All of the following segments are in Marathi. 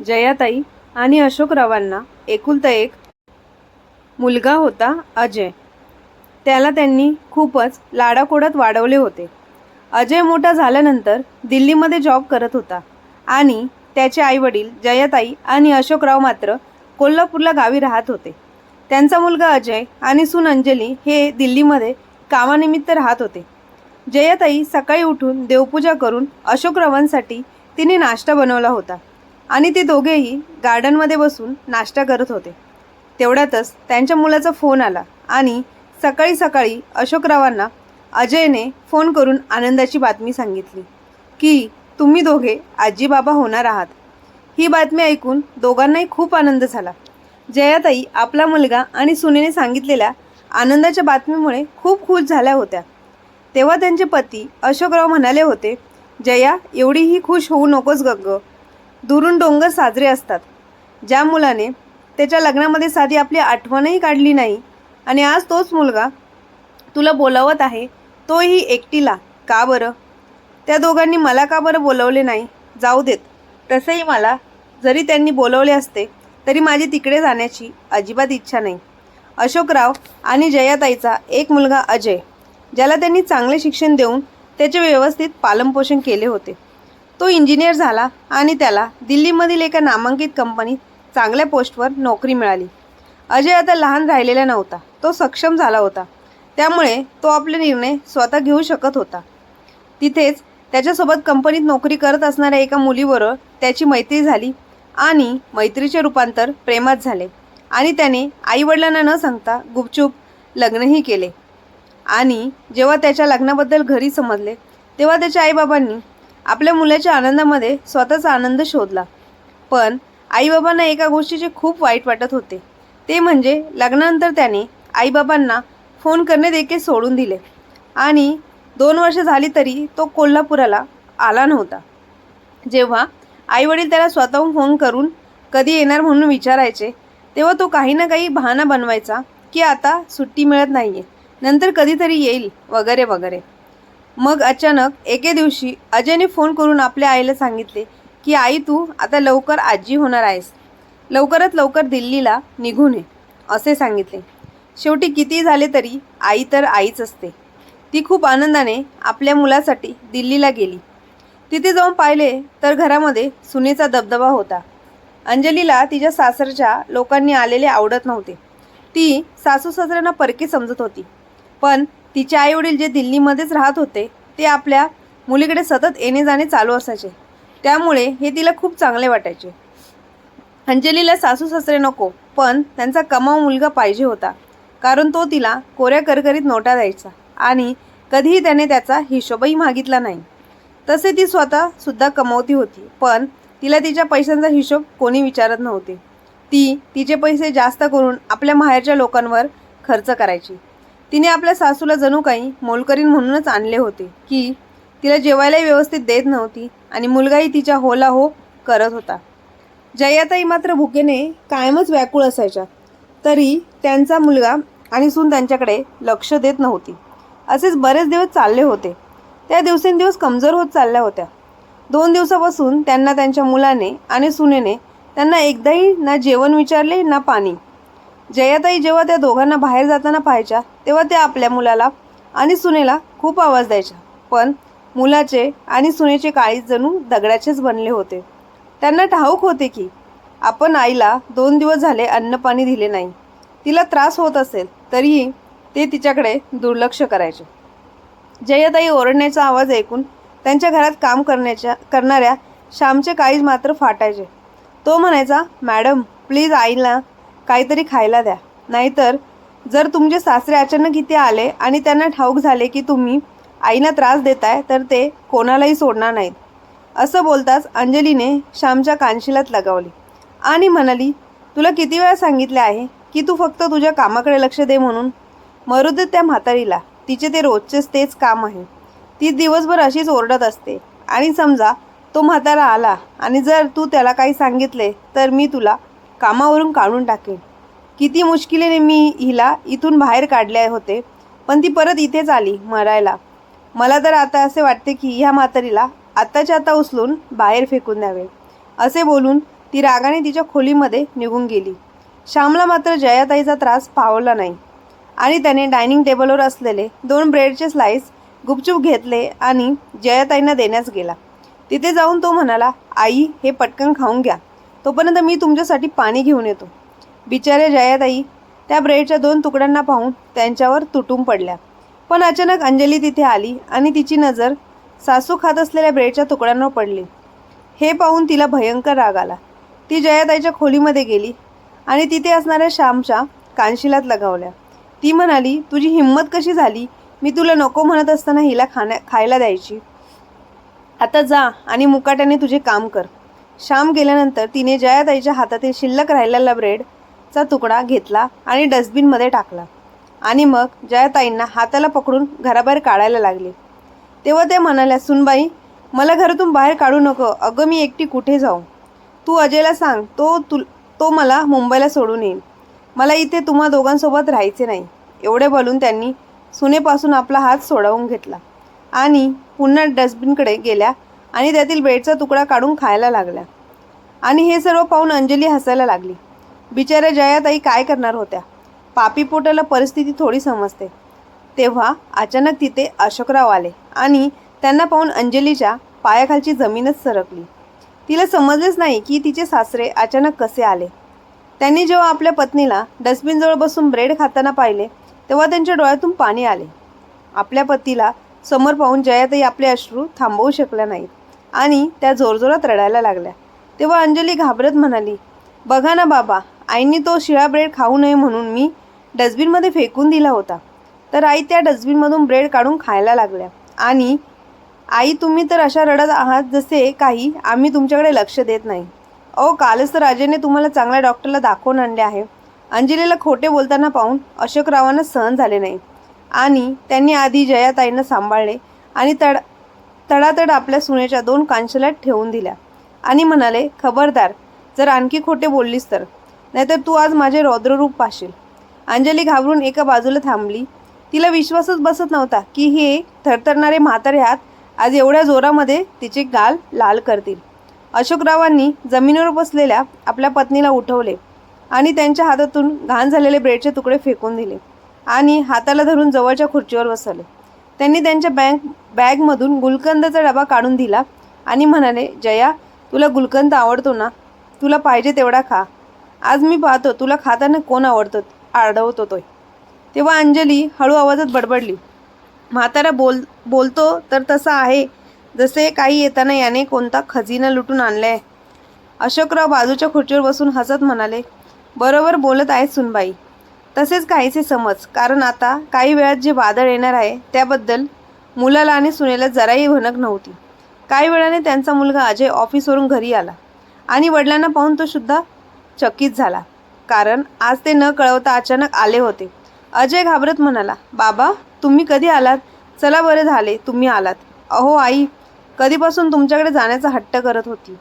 जयाताई आणि अशोकरावांना एकुलता एक मुलगा होता अजय. त्याला त्यांनी खूपच लाडाकोडात वाढवले होते. अजय मोठा झाल्यानंतर दिल्लीमध्ये जॉब करत होता आणि त्याचे आईवडील जयाताई आणि अशोकराव मात्र कोल्हापूरला गावी राहत होते. त्यांचा मुलगा अजय आणि सून अंजली हे दिल्लीमध्ये कामानिमित्त राहत होते. जयाताई सकाळी उठून देवपूजा करून अशोकरावांसाठी तिने नाश्ता बनवला होता. आणि ते दोघेही गार्डनमध्ये बसून नाश्ता करत होते. तेवढ्यातच त्यांच्या मुलाचा फोन आला आणि सकाळी सकाळी अशोकरावांना अजयने फोन करून आनंदाची बातमी सांगितली की तुम्ही दोघे आजी बाबा होणार आहात. ही बातमी ऐकून दोघांनाही खूप आनंद झाला. जयाताई आपला मुलगा आणि सुनेने सांगितलेल्या आनंदाच्या बातमीमुळे खूप खुश झाल्या होत्या. तेव्हा त्यांचे पती अशोकराव म्हणाले होते जया एवढीही खुश होऊ नकोस गग्ग दुरून डोंगर साजरे असतात. ज्या मुलाने त्याच्या लग्नामध्ये साधी आपली आठवणही काढली नाही आणि आज तोच मुलगा तुला बोलावत आहे तोही एकटीला. का बरं? त्या दोघांनी मला का बरं बोलवले नाही? जाऊ देत. तसंही मला जरी त्यांनी बोलवले असते तरी माझी तिकडे जाण्याची अजिबात इच्छा नाही. अशोकराव आणि जयाताईचा एक मुलगा अजय ज्याला त्यांनी चांगले शिक्षण देऊन त्याचे व्यवस्थित पालनपोषण केले होते. तो इंजिनियर झाला आणि त्याला दिल्लीमधील एका नामांकित कंपनीत चांगल्या पोस्टवर नोकरी मिळाली. अजय आता लहान राहिलेला नव्हता. तो सक्षम झाला होता. त्यामुळे तो आपले निर्णय स्वतः घेऊ शकत होता. तिथेच त्याच्यासोबत कंपनीत नोकरी करत असणाऱ्या एका मुलीबरोबर त्याची मैत्री झाली आणि मैत्रीचे रूपांतर प्रेमात झाले आणि त्याने आईवडिलांना न सांगता गुपचूप लग्नही केले. आणि जेव्हा त्याच्या लग्नाबद्दल घरी समजले तेव्हा त्याच्या आईबाबांनी आपल्या मुलाच्या आनंदामध्ये स्वतःचा आनंद शोधला. पण आईबाबांना एका गोष्टीचे खूप वाईट वाटत होते. ते म्हणजे लग्नानंतर त्याने आईबाबांना फोन करणे देखील सोडून दिले. आणि दोन वर्ष झाली तरी तो कोल्हापुराला आला नव्हता. जेव्हा आईवडील त्याला स्वतःहून फोन करून कधी येणार म्हणून विचारायचे तेव्हा तो काही ना काही बहाणा बनवायचा की आता सुट्टी मिळत नाही आहे नंतर कधीतरी येईल वगैरे वगैरे. मग अचानक एके दिवशी अजयने फोन करून आपल्या आईला सांगितले की आई तू आता लवकर आजी होणार आहेस. लवकरात लवकर दिल्लीला निघून ये असे सांगितले. शेवटी किती झाले तरी आई तर आईच असते. ती खूप आनंदाने आपल्या मुलासाठी दिल्लीला गेली. तिथे जाऊन पाहिले तर घरामध्ये सुनेचा दबदबा होता. अंजलीला तिच्या सासरच्या लोकांनी आलेले आवडत नव्हते. ती सासू सासऱ्यांना परके समजत होती. पण तिचे आईवडील जे दिल्लीमध्येच राहत होते ते आपल्या मुलीकडे सतत येणे जाणे चालू असायचे. त्यामुळे हे तिला खूप चांगले वाटायचे. अंजलीला सासू सासरे नको पण त्यांचा कमाव मुलगा पाहिजे होता कारण तो तिला कोऱ्या करकरीत नोटा द्यायचा आणि कधीही त्याने त्याचा हिशोबही मागितला नाही. तसे ती स्वतः सुद्धा होती पण तिला तिच्या पैशांचा हिशोब कोणी विचारत नव्हते. ती तिचे पैसे जास्त करून आपल्या माहेरच्या लोकांवर खर्च करायची. तिने आपल्या सासूला जणू काही मोलकरीण म्हणूनच आणले होते की तिला जेवायलाही व्यवस्थित देत नव्हती आणि मुलगाही तिच्या होला हो करत होता. जयाताई मात्र भुकेने कायमच व्याकुळ असायच्या. तरी त्यांचा मुलगा आणि सून त्यांच्याकडे लक्ष देत नव्हती. असेच बरेच दिवस चालले होते. त्या दिवसेंदिवस कमजोर होत चालल्या होत्या. दोन दिवसापासून त्यांना त्यांच्या मुलाने आणि सुनेने त्यांना एकदाही ना जेवण विचारले ना पाणी. जयाताई जेव्हा त्या दोघांना बाहेर जाताना पाहायच्या तेव्हा त्या आपल्या मुलाला आणि सुनेला खूप आवाज द्यायच्या. पण मुलाचे आणि सुनेचे काळीज जणू दगडाचेच बनले होते. त्यांना ठाऊक होते की आपण आईला दोन दिवस झाले अन्नपाणी दिले नाही. तिला त्रास होत असेल तरीही ते तिच्याकडे दुर्लक्ष करायचे. जयाताई ओरडण्याचा आवाज ऐकून त्यांच्या घरात काम करण्याच्या करणाऱ्या श्यामचे काळीज मात्र फाटायचे. तो म्हणायचा मॅडम प्लीज आईला काहीतरी खायला द्या. नाहीतर जर तुमचे सासरे अचानक इथे आले आणि त्यांना ठाऊक झाले की तुम्ही आईला त्रास देताय तर ते कोणालाही सोडणार नाहीत. असं बोलताच अंजलीने श्यामच्या कानशिलात लगावली. आणि म्हणाली तुला किती वेळा सांगितले आहे की तू फक्त तुझ्या कामाकडे लक्ष दे म्हणून? मरुद त्या म्हातारीला तिचे ते रोजचेच तेच काम आहे. ती दिवसभर अशीच ओरडत असते. आणि समजा तो म्हातारा आला आणि जर तू त्याला काही सांगितले तर मी तुला कामावरून काढून टाकेन. किती मुश्किलीने मी हिला इथून बाहेर काढले होते पण ती परत इथेच आली मरायला. मला तर आता असे वाटते की ह्या म्हातारीला आत्ताच्या आता उचलून बाहेर फेकून द्यावे. असे बोलून ती रागाने तिच्या खोलीमध्ये निघून गेली. श्यामला मात्र जयाताईचा त्रास पावला नाही. आणि त्याने डायनिंग टेबलवर असलेले दोन ब्रेडचे स्लाईस गुपचूप घेतले आणि जयाताईंना देण्यास गेला. तिथे जाऊन तो म्हणाला आई हे पटकन खाऊन घ्या. तोपर्यंत मी तुमच्यासाठी पाणी घेऊन येतो. बिचारे जयाताई त्या ब्रेडच्या दोन तुकड्यांना पाहून त्यांच्यावर तुटून पडल्या. पण अचानक अंजली तिथे आली आणि तिची नजर सासू खात असलेल्या ब्रेडच्या तुकड्यांवर पडली. हे पाहून तिला भयंकर राग आला. ती जयाताईच्या खोलीमध्ये गेली आणि तिथे असणाऱ्या श्यामच्या कानशिलात लगावल्या. ती म्हणाली तुझी हिंमत कशी झाली? मी तुला नको म्हणत असताना हिला खाण्या खायला द्यायची. आता जा आणि मुकाट्याने तुझे काम कर. श्याम गेल्यानंतर तिने जयाताईच्या हातातील शिल्लक राहिलेला ब्रेडचा तुकडा घेतला आणि डस्टबिनमध्ये टाकला. आणि मग जयाताईंना हाताला पकडून घराबाहेर काढायला लागले. तेव्हा त्या म्हणाल्या सुनबाई मला घरातून बाहेर काढू नको. अगं मी एकटी कुठे जाऊ? तू अजयला सांग. तो तु तो मला मुंबईला सोडून येईल. मला इथे तुम्हा दोघांसोबत राहायचे नाही. एवढे बोलून त्यांनी सुनेपासून आपला हात सोडवून घेतला. आणि पुन्हा डस्टबिनकडे गेल्या. आणि त्यातील ब्रेडचा तुकडा काढून खायला लागल्या. आणि हे सर्व पाहून अंजली हसायला लागली. बिचाऱ्या जयाताई काय करणार होत्या? पापी पोटाला परिस्थिती थोडी समजते. तेव्हा अचानक तिथे अशोकराव आले आणि त्यांना पाहून अंजलीच्या पायाखालची जमीनच सरकली. तिला समजलेच नाही की तिचे सासरे अचानक कसे आले. त्यांनी जेव्हा आपल्या पत्नीला डस्टबिनजवळ बसून ब्रेड खाताना पाहिले तेव्हा त्यांच्या डोळ्यातून पाणी आले. आपल्या पतीला समोर पाहून जयातही आपले अश्रू थांबवू शकल्या नाहीत. आणि त्या जोरजोरात रडायला लागल्या. तेव्हा अंजली घाबरत म्हणाली बघा ना बाबा आईने तो शिळा ब्रेड खाऊ नये म्हणून मी डस्टबिनमध्ये फेकून दिला होता. तर आई त्या डस्टबिनमधून ब्रेड काढून खायला लागल्या. आणि आई तुम्ही तर अशा रडत आहात जसे काही आम्ही तुमच्याकडे लक्ष देत नाही. अहो कालच तर राजेने तुम्हाला चांगल्या डॉक्टरला दाखवून आणले आहे. अंजलीला खोटे बोलताना पाहून अशोकरावांना सहन झाले नाही. आणि त्यांनी आधी जयाताईंना सांभाळले आणि तड तडातड आपल्या सुनेच्या दोन कांशल्यात ठेवून दिल्या. आणि म्हणाले खबरदार जर आणखी खोटे बोललीस तर. नाहीतर तू आज माझे रौद्ररूप पाशील अंजली घाबरून एका बाजूला थांबली. तिला विश्वासच बसत नव्हता की हे थरथरणारे म्हातारे हात आज एवढ्या जोरामध्ये तिचे गाल लाल करतील. अशोकरावांनी जमिनीवर बसलेल्या आपल्या पत्नीला उठवले आणि त्यांच्या हातातून घाण झालेले ब्रेडचे तुकडे फेकून दिले आणि हाताला धरून जवळच्या खुर्चीवर बसवले. त्यांनी त्यांच्या बँक बॅगमधून गुलकंदाचा डबा काढून दिला आणि म्हणाले जया तुला गुलकंद आवडतो ना? तुला पाहिजे तेवढा खा. आज मी पाहतो तुला खाताना कोण आवडतो? आडवतो तोय. तेव्हा अंजली हळू आवाजात बडबडली. म्हातारा बोल बोलतो तर तसा आहे. जसे काही येताना याने कोणता खजिना लुटून आणलाय. अशोकराव बाजूच्या खुर्चीवर बसून हसत म्हणाले बरोबर बोलत आहेत सुनबाई. तसेच काहीसे समज. कारण आता काही वेळात जे वादळ येणार आहे त्याबद्दल मुलाला आणि सुनेला जराही भनक नव्हती. काही वेळाने त्यांचा मुलगा अजय ऑफिसवरून घरी आला आणि वडिलांना पाहून तो सुद्धा चकित झाला. कारण आज ते न कळवता अचानक आले होते. अजय घाबरत म्हणाला बाबा तुम्ही कधी आलात? चला बरे झाले तुम्ही आलात. अहो आई कधीपासून तुमच्याकडे जाण्याचा हट्ट करत होती.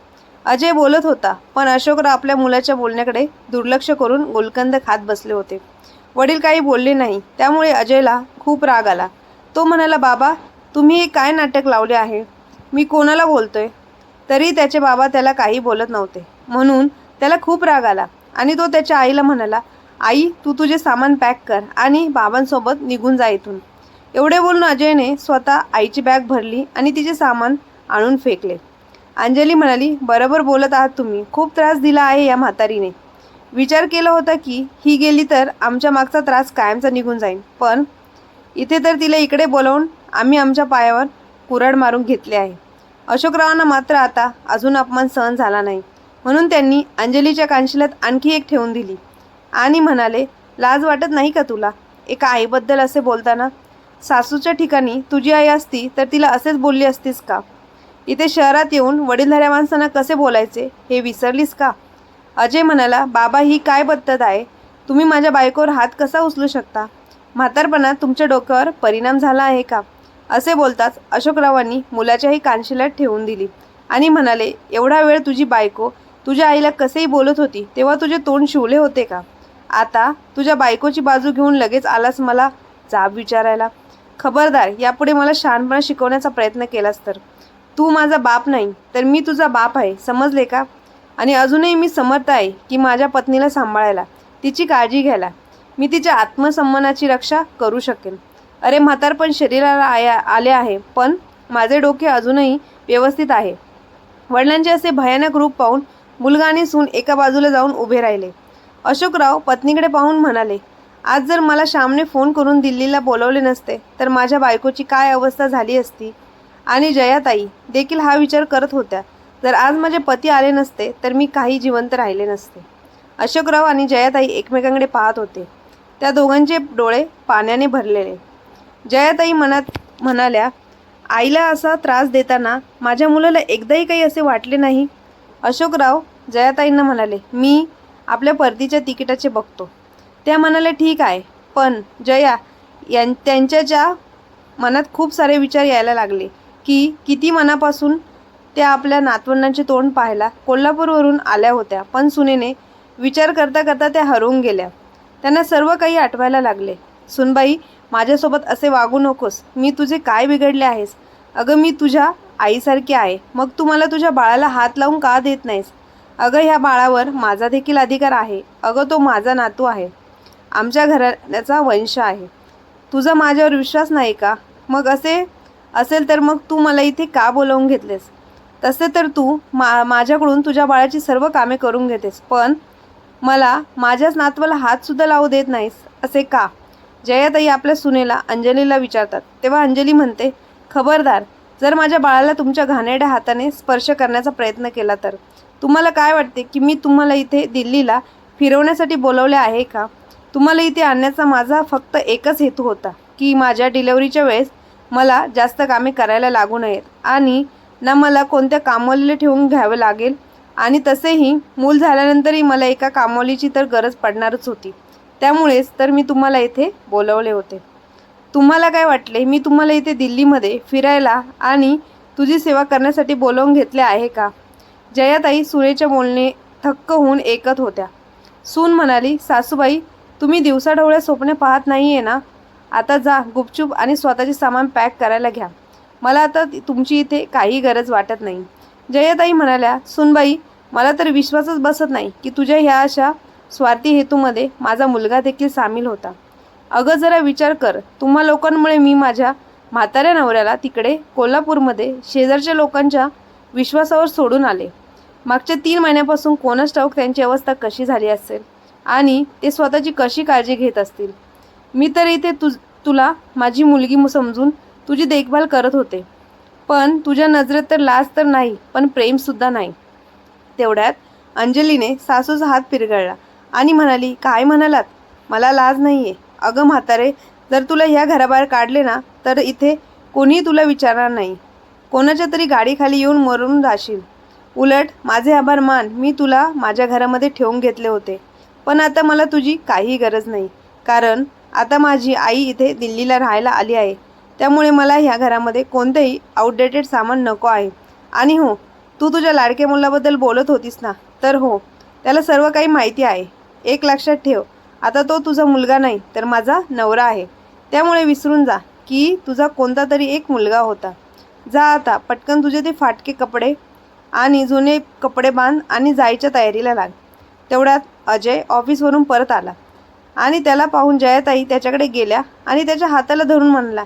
अजय बोलत होता पण अशोकराव आपल्या मुलाच्या बोलण्याकडे दुर्लक्ष करून गोलकंद खात बसले होते. वडील काही बोलले नाही. त्यामुळे अजयला खूप राग आला. तो म्हणाला बाबा तुम्ही हे काय नाटक लावले आहे? मी कोणाला बोलतोय? तरी त्याचे बाबा त्याला काही बोलत नव्हते. म्हणून त्याला खूप राग आला आणि तो त्याच्या आईला म्हणाला आई तू तुझे सामान पॅक कर आणि बाबांसोबत निघून जा इथून. एवढे बोलून अजयने स्वतः आईची बॅग भरली आणि तिचे सामान आणून फेकले. अंजली म्हणाली बरोबर बोलत आहात तुम्ही. खूप त्रास दिला आहे या म्हातारीने. विचार केला होता की ही गेली तर आमच्या मागचा त्रास कायमचा निघून जाईल पण इथे तर तिला इकडे बोलावून आम्ही आमच्या पायावर कुराड मारून घेतले आहे. अशोकरावांना मात्र आता अजून अपमान सहन झाला नाही. म्हणून त्यांनी अंजलीच्या कांशिलात आणखी एक ठेवून दिली. आणि म्हणाले लाज वाटत नाही का तुला? एका आईबद्दल असे बोलताना? सासूच्या ठिकाणी तुझी आई असती तर तिला असेच बोलली असतीस का? इथे शहरात येऊन वडीलधाऱ्या माणसांना कसे बोलायचे? हे विसरलीस का? अजय म्हणाला बाबा ही काय पद्धत आहे? तुम्ही माझ्या बायकोवर हात कसा उचलू शकता? म्हातारपणात तुमच्या डोक्यावर परिणाम झाला आहे का? असे बोलताच अशोकरावांनी मुलाच्याही कानशिलात ठेवून दिली आणि म्हणाले एवढा वेळ तुझी बायको तुझ्या आईला कसेही बोलत होती तेव्हा तुझे तोंड शिवले होते का? आता तुझ्या बायकोची बाजू घेऊन लगेच आलास मला जाब विचारायला? खबरदार यापुढे मला शहाणपणा शिकवण्याचा प्रयत्न केलास तर. तू माझा बाप नाही तर मी तुझा बाप आहे समजले का? आणि अजूनही मी समर्थ आहे की माझ्या पत्नीला सांभाळायला तिची काळजी घ्यायला मी तिच्या आत्मसन्मानाची रक्षा करू शकेन. अरे म्हातार पण शरीराला आया आले आहे पण माझे डोके अजूनही व्यवस्थित आहे. वडिलांचे असे भयानक रूप पाहून मुलगा आणि सून एका बाजूला जाऊन उभे राहिले. अशोकराव पत्नीकडे पाहून म्हणाले आज जर मला श्यामने फोन करून दिल्लीला बोलवले नसते तर माझ्या बायकोची काय अवस्था झाली असती? आणि जयाताई देखील हा विचार करत होत्या. जर आज माझे पती आले नसते तर मी काही जिवंत राहिले नसते. अशोकराव आणि जयाताई एकमेकांकडे पाहत होते. त्या दोघांचे डोळे पाण्याने भरलेले. जयाताई मनात म्हणाल्या आईला असा त्रास देताना माझ्या मुलाला एकदाही काही असे वाटले नाही? अशोकराव जयाताईंना म्हणाले मी आपल्या परतीच्या तिकिटाचे बघतो. त्या म्हणाल्या ठीक आहे पण जया यां त्यांच्या ज्या मनात खूप सारे विचार यायला लागले की किती मनापासून त्या आपल्या नातवंडांचे तोंड पाहायला कोल्हापूरवरून आल्या होत्या. पण सुनेने विचार करता करता त्या हरवून गेल्या. त्यांना सर्व काही आठवायला लागले. सुनबाई माझ्यासोबत असे वागू नकोस. मी तुझे काय बिघडले आहेस? अगं मी तुझ्या आईसारखी आहे. मग तू मला तुझ्या बाळाला हात लावून का देत नाहीस? अगं ह्या बाळावर माझा देखील अधिकार आहे. अगं तो माझा नातू आहे. आमच्या घराण्याचा वंश आहे. तुझा माझ्यावर विश्वास नाही का? मग असे असेल तर मग तू मला इथे का बोलावून घेतलेस? तसे तर तू मा माझ्याकडून तुझ्या बाळाची सर्व कामे करून घेतेस पण मला माझ्याच नातवाला हातसुद्धा लावू देत नाहीस असे का? जयाताई आपल्या सुनेला अंजलीला विचारतात. तेव्हा अंजली म्हणते खबरदार जर माझ्या बाळाला तुमच्या घाणेरड्या हाताने स्पर्श करण्याचा प्रयत्न केला तर? तुम्हाला काय वाटते की मी तुम्हाला इथे दिल्लीला फिरवण्यासाठी बोलवले आहे का? तुम्हाला इथे आणण्याचा माझा फक्त एकच हेतू होता की माझ्या डिलेवरीच्या वेळेस मला जास्त कामे करायला लागू नयेत. आणि ना मला कोणत्या कामवालीला ठेवून घ्यावं लागेल? आणि तसेही मूल झाल्यानंतरही मला एका कामवालीची तर गरज पडणारच होती. त्यामुळेच तर मी तुम्हाला इथे बोलवले होते. तुम्हाला काय वाटले? मी तुम्हाला इथे दिल्लीमध्ये फिरायला आणि तुझी सेवा करण्यासाठी बोलवून घेतले आहे का? जयाताई सुनेच्या बोलणे थक्क होऊन ऐकत होत्या. सून म्हणाली सासूबाई तुम्ही दिवसाढवळ्या स्वप्ने पाहत नाही आहे ना? आता जा गुपचूप आणि स्वतःचे सामान पॅक करायला घ्या. मला आता तुमची इथे काही गरज वाटत नाही. जयाताई म्हणाल्या सुनबाई मला तर विश्वासच बसत नाही की तुझ्या ह्या अशा स्वार्थी हेतूमध्ये माझा मुलगा देखील सामील होता. अगं जरा विचार कर तुम्हा लोकांमुळे मी माझ्या म्हाताऱ्या नवऱ्याला तिकडे कोल्हापूरमध्ये शेजारच्या लोकांच्या विश्वासावर सोडून आले. मागच्या तीन महिन्यापासून कोणच ठाऊक त्यांची अवस्था कशी झाली असेल आणि ते स्वतःची कशी काळजी घेत असतील? मी तर इथे तु तुला माझी मुलगी समजून तुझी देखभाल करत होते. पण तुझ्या नजरेत तर लाज तर नाही पण प्रेमसुद्धा नाही. तेवढ्यात अंजलीने सासूचा हात पिरगळला आणि म्हणाली काय म्हणालात? मला लाज नाही आहे अगं म्हातारे जर तुला ह्या घराबाहेर काढले ना तर इथे कोणीही तुला विचारणार नाही. कोणाच्या तरी गाडीखाली येऊन मरून जाशील. उलट माझे आभार मान मी तुला माझ्या घरामध्ये ठेवून घेतले होते. पण आता मला तुझी काही गरज नाही. कारण आता माझी आई इथे दिल्लीला राहायला आली आहे. त्यामुळे मला ह्या घरामध्ये कोणतेही आउटडेटेड सामान नको आहे. आणि हो तू तुझ्या लाडक्या मुलाबद्दल बोलत होतीस ना तर हो त्याला सर्व काही माहिती आहे. एक लक्षात ठेव आता तो तुझा मुलगा नाही तर माझा नवरा आहे. त्यामुळे विसरून जा की तुझा कोणता तरी एक मुलगा होता. जा आता पटकन तुझे ते फाटके कपडे आणि जुने कपडे बांध आणि जायच्या तयारीला लाग. तेवढ्यात अजय ऑफिसवरून परत आला आणि त्याला पाहून जयाताई त्याच्याकडे गेल्या आणि त्याच्या हाताला धरून म्हणला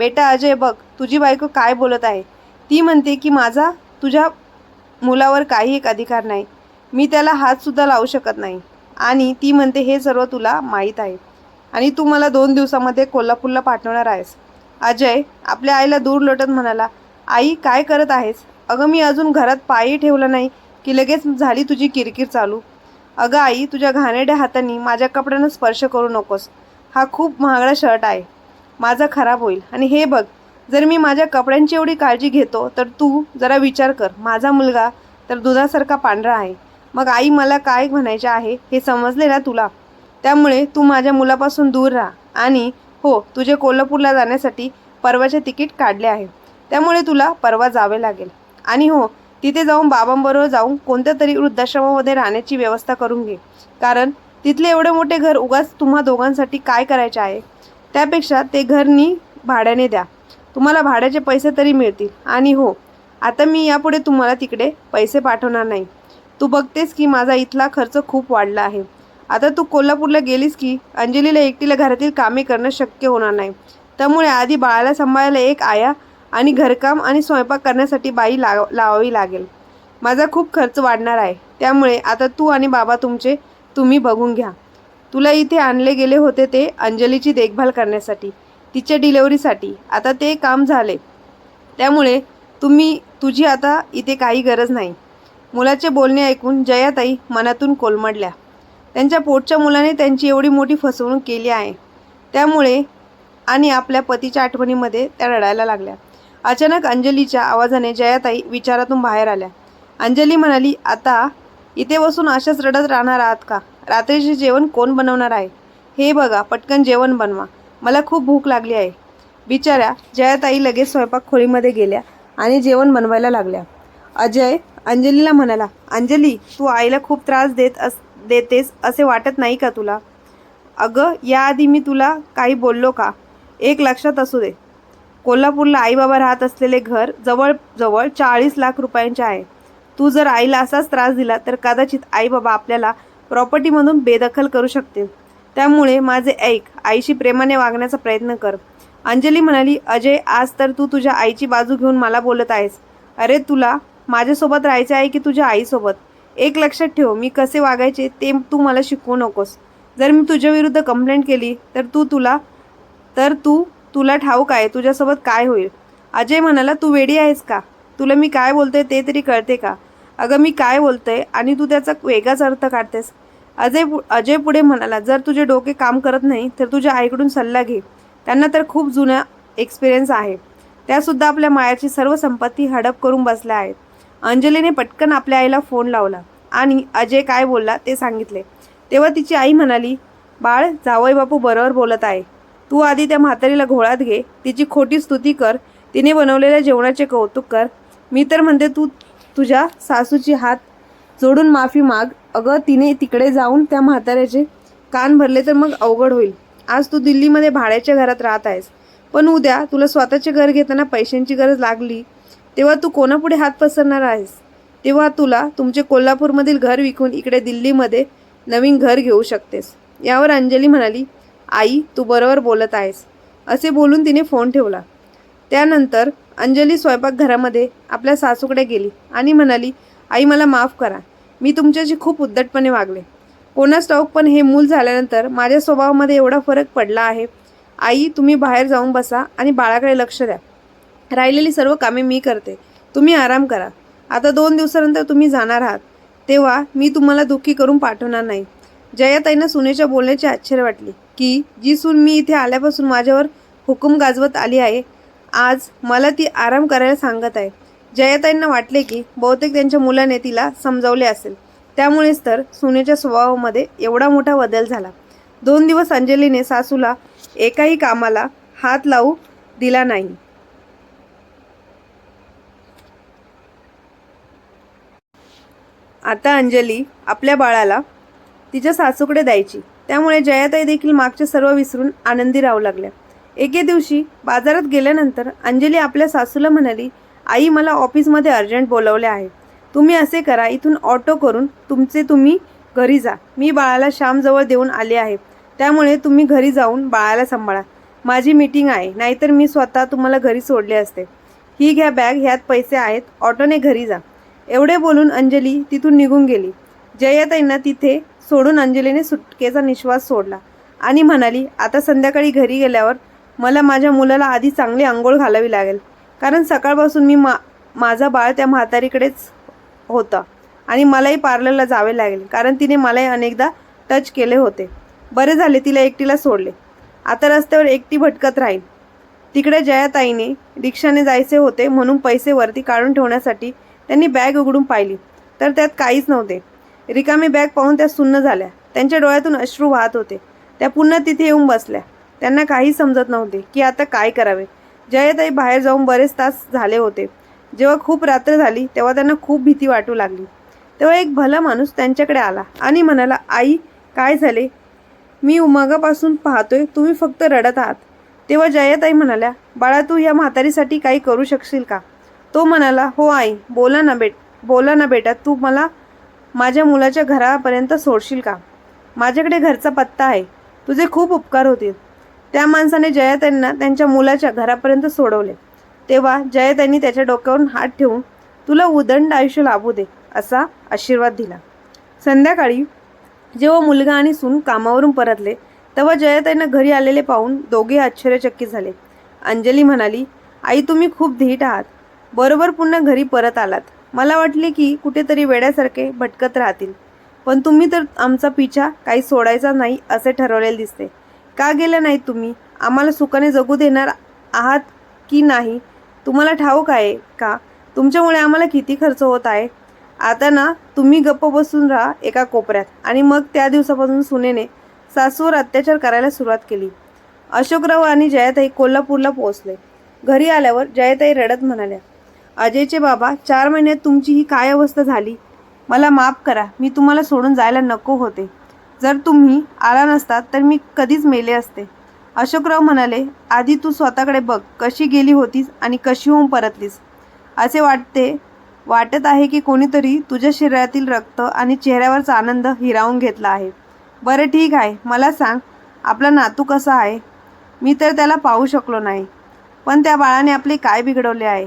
बेटा अजय बघ तुझी बायको काय बोलत आहे? ती म्हणते की माझा तुझ्या मुलावर काही एक अधिकार नाही. मी त्याला हातसुद्धा लावू शकत नाही. आणि ती म्हणते हे सर्व तुला माहीत आहे. आणि तू मला दोन दिवसामध्ये कोल्हापूरला पाठवणार आहेस. अजय आपल्या आईला दूर लोटत म्हणाला आई काय करत आहेस? अगं मी अजून घरात पायही ठेवला नाही की लगेच झाली तुझी किरकिर चालू. अगं आई तुझ्या घाणेरड्या हातांनी माझ्या कपड्यांना स्पर्श करू नकोस. हा खूप महागडा शर्ट आहे. माझा खराब होईल. आणि हे बघ जर मी माझ्या कपड्यांची एवढी काळजी घेतो तर तू जरा विचार कर. माझा मुलगा तर दुधासारखा पांढरा आहे. मग आई मला काय म्हणायचे आहे हे समजले ना तुला? त्यामुळे तू माझ्या मुलापासून दूर राहा. आणि हो तुझे कोल्हापूरला जाण्यासाठी परवाचे तिकीट काढले आहे. त्यामुळे तुला परवा जावे लागेल. आणि हो तिथे जाऊन बाबांबरोबर जाऊन कोणत्या तरी वृद्धाश्रमामध्ये राहण्याची व्यवस्था करून घे. कारण तिथले एवढे मोठे घर उगाच तुम्हा दोघांसाठी काय करायचे आहे? त्यापेक्षा ते घरनी भाड्याने द्या. तुम्हाला भाड्याचे पैसे तरी मिळतील. आणि हो आता मी यापुढे तुम्हाला तिकडे पैसे पाठवणार नाही. तू बघतेस की माझा इथला खर्च खूप वाढला आहे. आता तू कोल्हापूरला गेलीस की अंजलीला एकटीला घरातील कामे करणं शक्य होणार नाही. त्यामुळे आधी बाळाला सांभाळायला एक आया आणि घरकाम आणि स्वयंपाक करण्यासाठी बाई लाव लावावी लागेल. माझा खूप खर्च वाढणार आहे. त्यामुळे आता तू आणि बाबा तुमचे तुम्ही बघून घ्या. तुला इथे आणले गेले होते ते अंजलीची देखभाल करण्यासाठी तिच्या डिलेवरीसाठी आता ते काम झाले. त्यामुळे तुम्ही तुझी आता इथे काही गरज नाही. मुलाचे बोलणे ऐकून जयाताई मनातून कोलमडल्या. त्यांच्या पोटच्या मुलाने त्यांची एवढी मोठी फसवणूक केली आहे. त्यामुळे आणि आपल्या पतीच्या आठवणीमध्ये त्या रडायला लागल्या. अचानक अंजलीच्या आवाजाने जयाताई विचारातून बाहेर आल्या. अंजली म्हणाली आता इथे बसून अशाच रडत राहणार आहात का? रात्रीचे जेवण कोण बनवणार आहे? हे बघा पटकन जेवण बनवा. मला खूप भूक लागली आहे. बिचाऱ्या जयाताई लगेच स्वयंपाक खोलीमध्ये गेल्या आणि जेवण बनवायला लागल्या. अजय अंजलीला म्हणाला अंजली तू आईला खूप त्रास देत अस देतेस असे वाटत नाही का तुला? अगं याआधी मी तुला काही बोललो का? एक लक्षात असू दे. कोल्हापूरला आईबाबा राहत असलेले घर जवळजवळ चाळीस लाख रुपयांचे आहे. तू जर आईला असाच त्रास दिला तर कदाचित आईबाबा आपल्याला प्रॉपर्टीमधून बेदखल करू शकते. त्यामुळे माझे ऐक आईशी प्रेमाने वागण्याचा प्रयत्न कर. अंजली म्हणाली अजय आज तर तू तुझ्या आईची बाजू घेऊन मला बोलत आहेस. अरे तुला माझ्यासोबत राहायचे आहे की तुझ्या आईसोबत? एक लक्षात ठेव मी कसे वागायचे ते तू मला शिकवू नकोस. जर मी तुझ्या विरुद्ध कंप्लेंट केली तर तू तुला तर तू तुला ठाऊक आहे तुझ्यासोबत काय होईल? अजय म्हणाला तू वेडी आहेस का? तुला मी काय बोलते ते तरी कळते का? अगं मी काय बोलतोय आणि तू त्याचा वेगळाच अर्थ काढतेस. अजय पु अजय पुढे म्हणाला जर तुझे डोके काम करत नाही तर तुझ्या आईकडून सल्ला घे. त्यांना तर खूप जुना एक्सपिरियन्स आहे. त्यासुद्धा आपल्या मायाची सर्व संपत्ती हडप करून बसल्या आहेत. अंजलीने पटकन आपल्या आईला फोन लावला आणि अजय काय बोलला ते सांगितले. तेव्हा तिची आई म्हणाली बाळ जावई बापू बरोबर बोलत आहे. तू आधी त्या म्हातारीला घोळात घे. तिची खोटी स्तुती कर. तिने बनवलेल्या जेवणाचे कौतुक कर. मी तर म्हणते तू तुझ्या सासूची हात जोडून माफी माग. अगं तिने तिकडे जाऊन त्या म्हाताऱ्याचे कान भरले तर मग अवघड होईल. आज तू दिल्लीमध्ये भाड्याच्या घरात राहत आहेस. पण उद्या तुला स्वतःचे घर घेताना पैशांची गरज लागली तेव्हा तू कोणापुढे हात पसरणार आहेस? तेव्हा तुला तुमचे कोल्हापूरमधील घर विकून इकडे दिल्लीमध्ये नवीन घर घेऊ शकतेस. यावर अंजली म्हणाली आई तू बरोबर बोलत आहेस. असे बोलून तिने फोन ठेवला. त्यानंतर अंजली स्वयंपाकघरामध्ये आपल्या सासूकडे गेली आणि म्हणाली आई मला माफ करा. मी तुमच्याशी खूप उद्धटपणे वागले. कोणास ठाऊक पण हे मूल झाल्यानंतर माझ्या स्वभावामध्ये एवढा फरक पडला आहे. आई तुम्ही बाहेर जाऊन बसा आणि बाळाकडे लक्ष द्या. राहिलेली सर्व कामे मी करते. तुम्ही आराम करा. आता दोन दिवसानंतर तुम्ही जाणार आहात. तेव्हा मी तुम्हाला दुःखी करून पाठवणार नाही. जयाताईंना सुनेच्या बोलण्याचे आश्चर्य वाटले की जी सून मी इथे आल्यापासून माझ्यावर हुकूम गाजवत आली आहे. आज मला ती आराम करायला सांगत आहे. जयाताईंना वाटले की बहुतेक त्यांच्या मुलाने तिला समजावले असेल. त्यामुळेच तर सुनेच्या स्वभावामध्ये एवढा मोठा बदल झाला. दोन दिवस अंजलीने सासूला एकाही कामाला हात लावू दिला नाही. आता अंजली आपल्या बाळाला तिच्या सासूकडे द्यायची. त्यामुळे जयाताई देखील मागचे सर्व विसरून आनंदी राहू लागल्या. एके दिवशी बाजारात गेल्यानंतर अंजली आपल्या सासूला म्हणाली आई मला ऑफिसमध्ये अर्जंट बोलवले आहे. तुम्ही असे करा इथून ऑटो करून तुमचे तुम्ही घरी जा. मी बाळाला श्यामजवळ देऊन आले आहे. त्यामुळे तुम्ही घरी जाऊन बाळाला सांभाळा. माझी मीटिंग आहे नाहीतर मी स्वतः तुम्हाला घरी सोडले असते. ही घ्या बॅग ह्यात पैसे आहेत ऑटोने घरी जा. एवढे बोलून अंजली तिथून निघून गेली. जयाताईंना तिथे सोडून अंजलीने सुटकेचा निश्वास सोडला आणि म्हणाली आता संध्याकाळी घरी गेल्यावर मला माझ्या मुलाला आधी चांगली आंघोळ घालावी लागेल. कारण सकाळपासून मी मा माझा बाळ त्या म्हातारीकडेच होता आणि मलाही पार्लरला जावे लागेल कारण तिने मलाही अनेकदा टच केले होते. बरे झाले तिला एकटीला सोडले. आता रस्त्यावर एकटी भटकत राहील तिकडे जयाताईने रिक्षाने जायचे होते म्हणून पैसे वरती काढून ठेवण्यासाठी त्यांनी बॅग उघडून पाहिली. तर त्यात काहीच नव्हते. रिकामी बॅग पाहून त्या सुन्न झाल्या. त्यांच्या डोळ्यातून अश्रू वाहत होते. त्या पुन्हा तिथे येऊन बसल्या. त्यांना काही समजत नव्हते की आता काय करावे. जयताई बाहेर जाऊन बरेच तास झाले होते. जेव्हा खूप रात्र झाली तेव्हा त्यांना खूप भीती वाटू लागली. तेव्हा एक भला माणूस त्यांच्याकडे आला आणि म्हणाला आई काय झाले? मी मगापासून पाहतोय तुम्ही फक्त रडत आहात. तेव्हा जयाताई म्हणाल्या बाळा तू या म्हातारीसाठी काही करू शकशील का? तो म्हणाला हो आई बोला ना बेट बोला ना बेटा तू मला माझ्या मुलाच्या घरापर्यंत सोडशील का? माझ्याकडे घरचा पत्ता आहे. तुझे खूप उपकार होतील. त्या माणसाने जयाताईंना त्यांच्या मुलाच्या घरापर्यंत सोडवले. तेव्हा जयाताईंनी त्याच्या डोक्यावरून हात ठेवून तुला उदंड आयुष्य लाभू दे असा आशीर्वाद दिला. संध्याकाळी जेव्हा मुलगा आणि सून कामावरून परतले तेव्हा जयाताईंना घरी आलेले पाहून दोघे आश्चर्यचकित झाले. अंजली म्हणाली आई तुम्ही खूप धीट आहात. बरोबर पुन्हा घरी परत आलात. मला वाटले की कुठेतरी वेड्यासारखे भटकत राहतील. पण तुम्ही तर आमचा पिछा काही सोडायचा नाही असे ठरवलेले दिसते. का गेला नाही तुम्ही? आम्हाला सुखाने जगू देणार आहात की नाही? तुम्हाला ठाऊक आहे का? तुमच्यामुळे आम्हाला किती खर्च होत आहे? आता ना तुम्ही गप्प बसून राहा एका कोपऱ्यात. आणि मग त्या दिवसापासून सुनेने सासूवर अत्याचार करायला सुरुवात केली. अशोकराव आणि जयाताई कोल्हापूरला पोहोचले. घरी आल्यावर जयाताई रडत म्हणाल्या अजयचे बाबा चार महिन्यात तुमची ही काय अवस्था झाली? मला माफ करा. मी तुम्हाला सोडून जायला नको होते. जर तुम्ही आला नसतात तर मी कधीच मेले असते. अशोकराव म्हणाले आधी तू स्वतःकडे बघ कशी गेली होतीस आणि कशी होऊन परतलीस. असे वाटते वाटत आहे की कोणीतरी तुझ्या शरीरातील रक्त आणि चेहऱ्यावरचा आनंद हिरावून घेतला आहे. बरं ठीक आहे मला सांग आपला नातू कसा आहे? मी तर त्याला पाहू शकलो नाही. पण त्या बाळाने आपले काय बिघडवले आहे?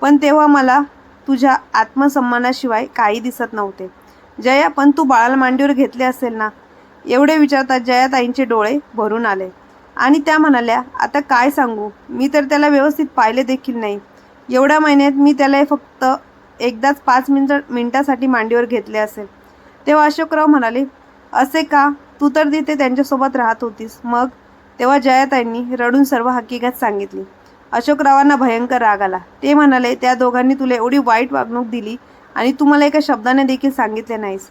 पण तेव्हा मला तुझ्या आत्मसन्मानाशिवाय काही दिसत नव्हते. जया पण तू बाळाला मांडीवर घेतले असेल ना? एवढे विचारता जयाताईंचे डोळे भरून आले. आणि त्या म्हणाल्या आता काय सांगू? मी तर त्याला व्यवस्थित पाहिले देखील नाही. एवढ्या महिन्यात मी त्याला हे फक्त एकदाच पाच मिनिट मिनटासाठी मांडीवर घेतले असेल. तेव्हा अशोकराव म्हणाले असे का? तू तर तिथे त्यांच्यासोबत राहत होतीस. मग? तेव्हा जयाताईंनी रडून सर्व हकीकत सांगितली. अशोकरावांना भयंकर राग आला. ते म्हणाले त्या दोघांनी तुला एवढी वाईट वागणूक दिली आणि तू मला एका शब्दाने देखील सांगितले नाहीस.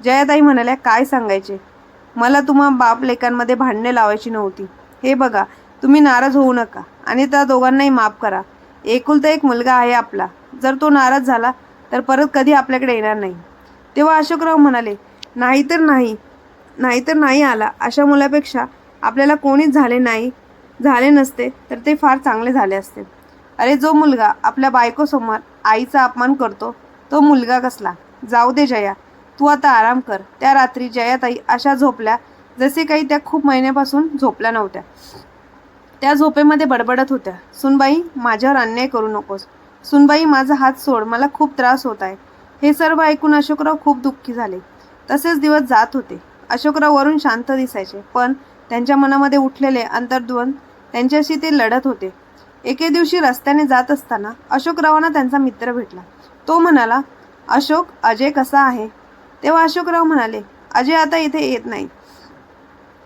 जयाताई म्हणाल्या काय सांगायचे? मला तुम्हा बाप लेकांमध्ये भांडणे लावायची नव्हती. हे बघा तुम्ही नाराज होऊ नका आणि त्या दोघांनाही माफ करा. एकुलता एक मुलगा आहे आपला. जर तो नाराज झाला तर परत कधी आपल्याकडे येणार नाही. तेव्हा अशोकराव म्हणाले नाहीतर नाही नाहीतर नाही आला. अशा मुलापेक्षा आपल्याला कोणीच झाले नाही झाले नसते तर ते फार चांगले झाले असते. अरे जो मुलगा आपल्या बायकोसमोर आईचा अपमान करतो तो मुलगा कसला? जाऊ दे जया. तू आता आराम कर. त्या रात्री जयाताई अशा झोपल्या जसे काही त्या खूप महिन्यापासून झोपल्या नव्हत्या. त्या झोपेमध्ये बडबडत होत्या. सुनबाई माझ्यावर अन्याय करू नकोस. सुनबाई माझा हात सोड. मला खूप त्रास होत आहे. हे सर्व ऐकून अशोकराव खूप दुःखी झाले. तसेच दिवस जात होते. अशोकराव वरून शांत दिसायचे. पण त्यांच्या मनामध्ये उठलेले अंतर्द्वंद त्यांच्याशी ते लढत होते. एके दिवशी रस्त्याने जात असताना अशोकरावांना त्यांचा मित्र भेटला. तो म्हणाला अशोक अजय कसा आहे? तेव्हा अशोकराव म्हणाले अजय आता इथे येत नाही.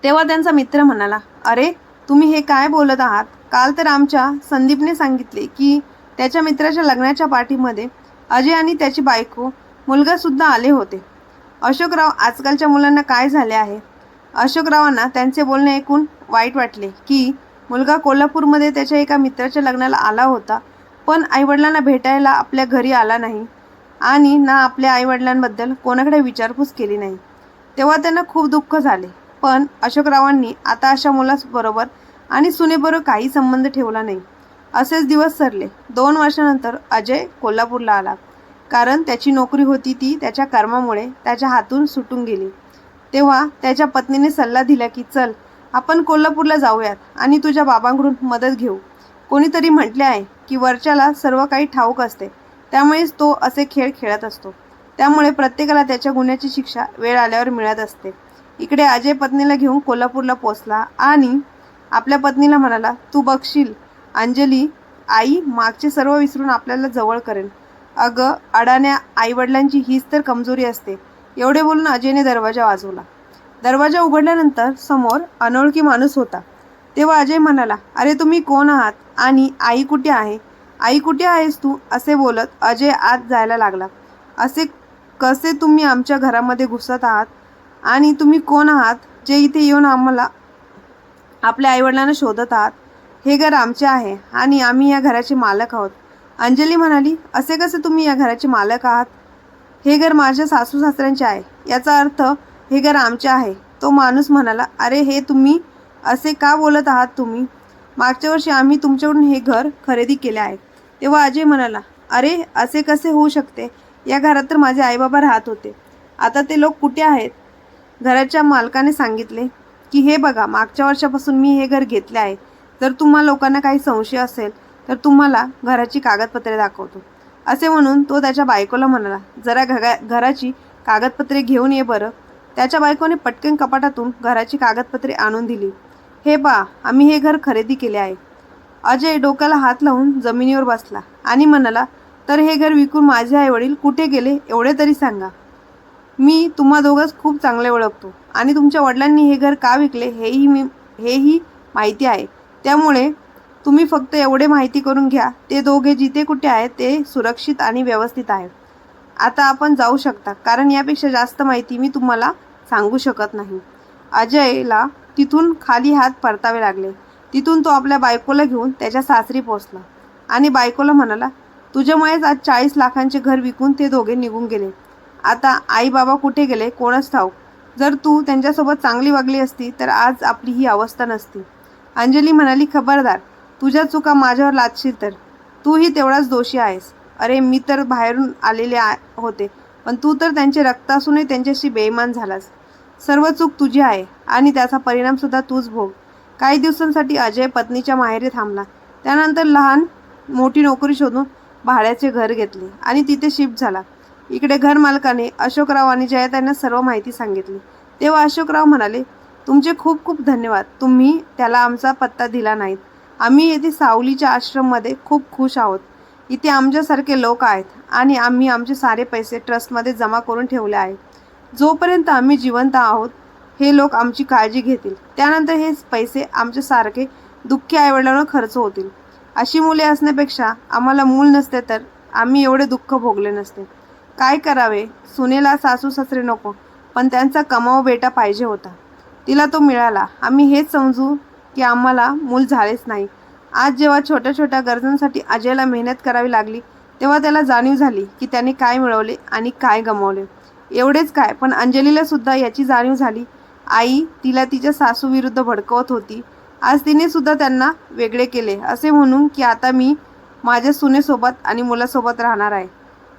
तेव्हा त्यांचा मित्र म्हणाला अरे तुम्ही हे काय बोलत आहात? काल तर आमच्या संदीपने सांगितले की त्याच्या मित्राच्या लग्नाच्या पार्टीमध्ये अजय आणि त्याची बायको मुलगासुद्धा आले होते. अशोकराव आजकालच्या मुलांना काय झाले आहे अशोकरावांना त्यांचे बोलणे ऐकून वाईट वाटले की मुलगा कोल्हापूरमध्ये त्याच्या एका मित्राच्या लग्नाला आला होता पण आईवडिलांना भेटायला आपल्या घरी आला नाही आणि ना आपल्या आईवडिलांबद्दल कोणाकडे विचारपूस केली नाही. तेव्हा त्यांना खूप दुःख झाले. पण अशोकरावांनी आता अशा मुलाबरोबर आणि सुनेबरोबर काही संबंध ठेवला नाही. असेच दिवस सरले. दोन वर्षानंतर अजय कोल्हापूरला आला. कारण त्याची नोकरी होती ती त्याच्या कर्मामुळे त्याच्या हातून सुटून गेली. तेव्हा त्याच्या पत्नीने सल्ला दिला की चल आपण कोल्हापूरला जाऊयात आणि तुझ्या बाबांकडून मदत घेऊ. कोणीतरी म्हटले आहे की वरच्याला सर्व काही ठाऊक असते. त्यामुळेच तो असे खेळ खेळत असतो. त्यामुळे प्रत्येकाला त्याच्या गुन्ह्याची शिक्षा वेळ आल्यावर मिळत असते. इकडे अजय पत्नीला घेऊन कोल्हापूरला पोचला आणि आपल्या पत्नीला म्हणाला तू बघशील अंजली आई मागचे सर्व विसरून आपल्याला जवळ करेल. अगं अडाण्या आईवडिलांची हीच तर कमजोरी असते. एवढे बोलून अजयने दरवाजा वाजवला. दरवाजा उघडल्यानंतर समोर अनोळखी माणूस होता. तेव्हा अजय म्हणाला अरे तुम्ही कोण आहात? आणि आई कुठे आहे? आई कुठे आहेस तू? असे बोलत अजय आत जायला लागला. असे कसे तुम्ही आमच्या घरामध्ये घुसत आहात? आणि तुम्ही कोण आहात जे इथे येऊन आम्हाला आपल्या आईवडिलांना शोधत आहात? हे घर आमचे आहे आणि आम्ही या घराचे मालक आहोत. अंजली म्हणाली असे कसे तुम्ही या घराचे मालक आहात? हे घर माझ्या सासू सासऱ्यांचे आहे. याचा अर्थ हे घर आमचे आहे. तो माणूस म्हणाला अरे हे तुम्ही? असे का बोलत आहात तुम्ही? मागच्या वर्षी आम्ही तुमच्याकडून हे घर खरेदी केले आहे तेव्हा अजय म्हणाला अरे असे कसे होऊ शकते? या घरात तर माझे आईबाबा राहत होते. आता ते लोक कुठे आहेत? घराच्या मालकाने सांगितले की हे बघा मागच्या वर्षापासून मी हे घर घेतले आहे. जर तुम्हा लोकांना काही संशय असेल तर तुम्हाला घराची कागदपत्रे दाखवतो. असे म्हणून तो त्याच्या बायकोला म्हणाला जरा घगा घराची कागदपत्रे घेऊन ये बरं. त्याच्या बायकोने पटकन कपाटातून घराची कागदपत्रे आणून दिली. हे बा आम्ही हे घर खरेदी केले आहे. अजय डोक्याला हात लावून जमिनीवर बसला आणि म्हणाला तर हे घर विकून माझे आई वडील कुठे गेले एवढे तरी सांगा. मी तुम्हा दोघंच खूप चांगले ओळखतो आणि तुमच्या वडिलांनी हे घर का विकले हेही मी हेही माहिती आहे. त्यामुळे तुम्ही फक्त एवढे माहिती करून घ्या ते दोघे जिथे कुठे आहेत ते सुरक्षित आणि व्यवस्थित आहेत. आता आपण जाऊ शकता कारण यापेक्षा जास्त माहिती मी तुम्हाला सांगू शकत नाही. अजयला तिथून खाली हात परतावे लागले. तिथून तो आपल्या बायकोला घेऊन त्याच्या सासरी पोचला आणि बायकोला म्हणाला तुझ्यामुळेच आज चाळीस लाखांचे घर विकून ते दोघे निघून गेले. आता आई बाबा कुठे गेले कोणच ठाऊक. जर तू त्यांच्यासोबत चांगली वागली असती तर आज आपली ही अवस्था नसती. अंजली म्हणाली खबरदार तुझ्या चुका माझ्यावर लादशील तर. तूही तेवढाच दोषी आहेस. अरे मी तर बाहेरून आलेले आ होते. पण तू तर त्यांचे रक्त असूनही त्यांच्याशी बेईमान झालास. सर्व चूक तुझी आहे आणि त्याचा परिणामसुद्धा तूच भोग. काही दिवसांसाठी अजय पत्नीच्या माहेरी थांबला. त्यानंतर लहान मोठी नोकरी शोधून भाड्याचे घर घेतले आणि तिथे शिफ्ट झाला. इकडे घर मालकाने अशोकराव आणि जयताईंना सर्व माहिती सांगितली. तेव्हा अशोकराव म्हणाले तुमचे खूप खूप धन्यवाद. तुम्ही त्याला आमचा पत्ता दिला नाहीत. आम्ही येथे सावलीच्या आश्रममध्ये खूप खुश आहोत. इथे आमच्यासारखे लोक आहेत आणि आम्ही आमचे सारे पैसे ट्रस्टमध्ये जमा करून ठेवले आहेत. जोपर्यंत आम्ही जिवंत आहोत हे लोक आमची काळजी घेतील. त्यानंतर हे पैसे आमच्यासारखे दुःखी आईवडिलांवर खर्च होतील. अशी मुले असण्यापेक्षा आम्हाला मूल नसते तर आम्ही एवढे दुःख भोगले नसते. काय करावे? सुनेला सासू सासरे नको पण त्यांचा कमाव बेटा पाहिजे होता. तिला तो मिळाला. आम्ही हेच समजू की आम्हाला मूल झालेच नाही. आज जेव्हा छोट्या छोट्या गरजांसाठी अजयला मेहनत करावी लागली तेव्हा त्याला जाणीव झाली की त्याने काय मिळवले आणि काय गमावले. एवढेच काय. पण अंजलीला सुद्धा याची जाणीव झाली. आई तिला तिच्या सासूविरुद्ध भडकवत होती. आज तिने सुद्धा त्यांना वेगळे केले. असे म्हणून की आता मी माझ्या सुनेसोबत आणि मुलासोबत राहणार आहे.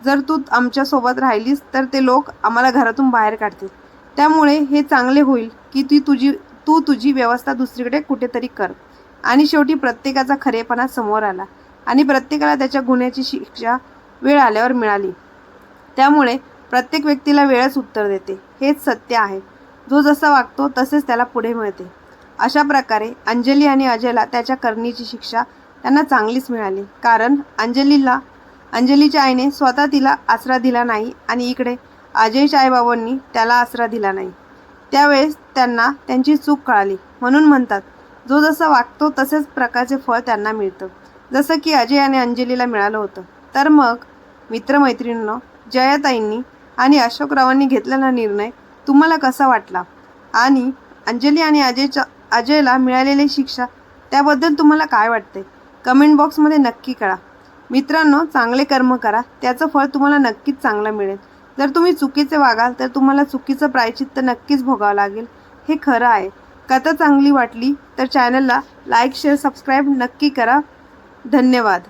जर तू आमच्यासोबत राहिलीस तर ते लोक आम्हाला घरातून बाहेर काढतील. त्यामुळे हे चांगले होईल की ती तुझी तू तुझी व्यवस्था दुसरीकडे कुठेतरी कर. आणि शेवटी प्रत्येकाचा खरेपणा समोर आला आणि प्रत्येकाला त्याच्या गुन्ह्याची शिक्षा वेळ आल्यावर मिळाली. त्यामुळे प्रत्येक व्यक्तीला वेळच उत्तर देते. हेच सत्य आहे. जो जसा वागतो तसेच त्याला पुढे मिळते. अशा प्रकारे अंजली आणि अजयला त्याच्या करणीची शिक्षा त्यांना चांगलीच मिळाली. कारण अंजलीला अंजलीच्या आईने स्वतः तिला आसरा दिला नाही आणि इकडे अजयच्या आईबाबांनी त्याला आसरा दिला नाही. त्यावेळेस त्यांना त्यांची चूक कळाली. म्हणून म्हणतात जो जसा वागतो तसेच प्रकारचे फळ त्यांना मिळतं. जसं की अजय आणि अंजलीला मिळालं होतं. तर मग मित्रमैत्रिणींनो जयाताईंनी आणि अशोकरावांनी घेतलेला निर्णय तुम्हाला कसा वाटला? आणि अंजली आणि अजयच्या अजयला मिळालेली शिक्षा त्याबद्दल तुम्हाला काय वाटते? कमेंट बॉक्समध्ये नक्की कळा. मित्रांनो चांगले कर्म करा. त्याचं फळ तुम्हाला नक्कीच चांगलं मिळेल. जर तुम्ही चुकीचे वागाल तर तुम्हाला चुकीचं प्रायचित्त नक्कीच भोगावं लागेल. हे खरं आहे. कथा चांगली वाटली तर चॅनलला लाईक शेअर सबस्क्राईब नक्की करा. धन्यवाद.